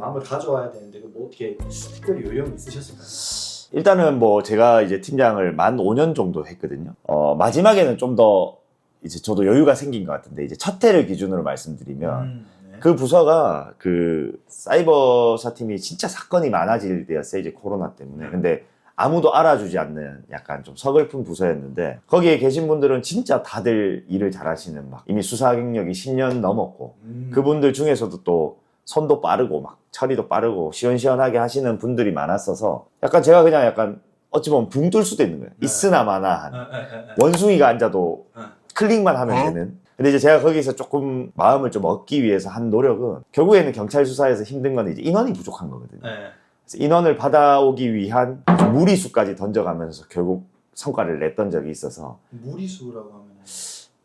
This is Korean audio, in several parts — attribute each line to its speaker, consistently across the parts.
Speaker 1: 마음을 가져와야 되는데 그뭐 어떻게 특별히 요령이 있으셨을까요?
Speaker 2: 일단은 뭐 제가 이제 팀장을 만 5년 정도 했거든요. 어, 마지막에는 좀 더 이제 저도 여유가 생긴 것 같은데 이제 첫 해를 기준으로 말씀드리면
Speaker 1: 음, 네.
Speaker 2: 그 부서가 그 사이버사 팀이 진짜 사건이 많아질 때였어요. 이제 코로나 때문에. 근데 아무도 알아주지 않는 약간 좀 서글픈 부서였는데 거기에 계신 분들은 진짜 다들 일을 잘하시는 막 이미 수사 경력이 10년 넘었고
Speaker 1: 음.
Speaker 2: 그분들 중에서도 또 손도 빠르고 막 처리도 빠르고 시원시원하게 하시는 분들이 많았어서 약간 제가 그냥 약간 어찌 보면 붕 뜰 수도 있는 거예요.
Speaker 1: 네.
Speaker 2: 있으나 마나한
Speaker 1: 에, 에.
Speaker 2: 원숭이가 앉아도
Speaker 1: 네.
Speaker 2: 클릭만 하면 되는. 근데 이제 제가 거기서 조금 마음을 좀 얻기 위해서 한 노력은 결국에는 경찰 수사에서 힘든 건 이제 인원이 부족한 거거든요.
Speaker 1: 네.
Speaker 2: 그래서 인원을 받아오기 위한 좀 무리수까지 던져가면서 결국 성과를 냈던 적이 있어서
Speaker 1: 무리수라고 하면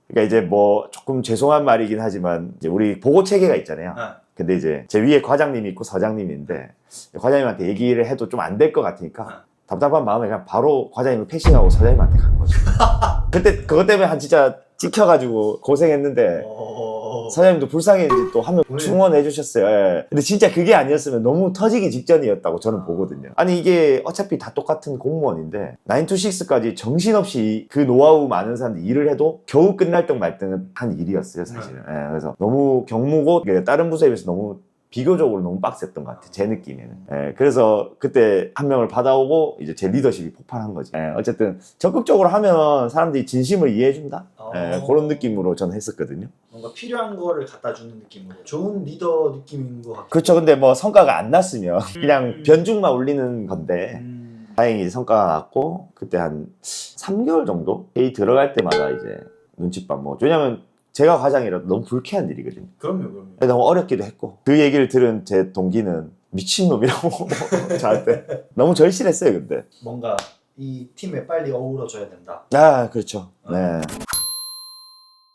Speaker 2: 그러니까 이제 뭐 조금 죄송한 말이긴 하지만 이제 우리 보고 체계가 있잖아요.
Speaker 1: 네.
Speaker 2: 근데 이제 제 위에 과장님이 있고 서장님인데 과장님한테 얘기를 해도 좀 안 될 것 같으니까 답답한 마음에 그냥 바로 과장님을 패싱하고 서장님한테 간 거죠. 그때 그것 때문에 한 진짜 찍혀가지고 고생했는데
Speaker 1: 어...
Speaker 2: 서장님도 불쌍했는지 또한명
Speaker 1: 왜?
Speaker 2: 충원해 주셨어요. 예. 근데 진짜 그게 아니었으면 너무 터지기 직전이었다고 저는 보거든요. 아니 이게 어차피 다 똑같은 공무원인데 9to6까지 정신없이 그 노하우 많은 사람들이 일을 해도 겨우 끝날 듯말 듯한 일이었어요 사실은. 예, 그래서 너무 경무고 다른 부서에 비해서 너무 비교적으로 너무 빡셌던 것 같아요. 제 느낌에는. 예, 그래서 그때 한 명을 받아오고 이제 제 리더십이 폭발한 거지. 예, 어쨌든 적극적으로 하면 사람들이 진심을 이해해준다.
Speaker 1: 어.
Speaker 2: 예, 그런 느낌으로 저는 했었거든요.
Speaker 1: 뭔가 필요한 거를 갖다 주는 느낌으로 좋은 리더 느낌인 것 같아요.
Speaker 2: 그렇죠. 근데 뭐 성과가 안 났으면 그냥 변죽만 올리는 건데
Speaker 1: 음...
Speaker 2: 다행히 성과가 났고 그때 한 3개월 정도 회의 들어갈 때마다 이제 눈칫밥 먹었죠. 왜냐면 제가 과장이라도 너무 불쾌한 일이거든요.
Speaker 1: 그럼요, 그럼요.
Speaker 2: 너무 어렵기도 했고 그 얘기를 들은 제 동기는 미친놈이라고 저한테 너무 절실했어요 근데
Speaker 1: 뭔가 이 팀에 빨리 어우러져야 된다.
Speaker 2: 아 그렇죠 네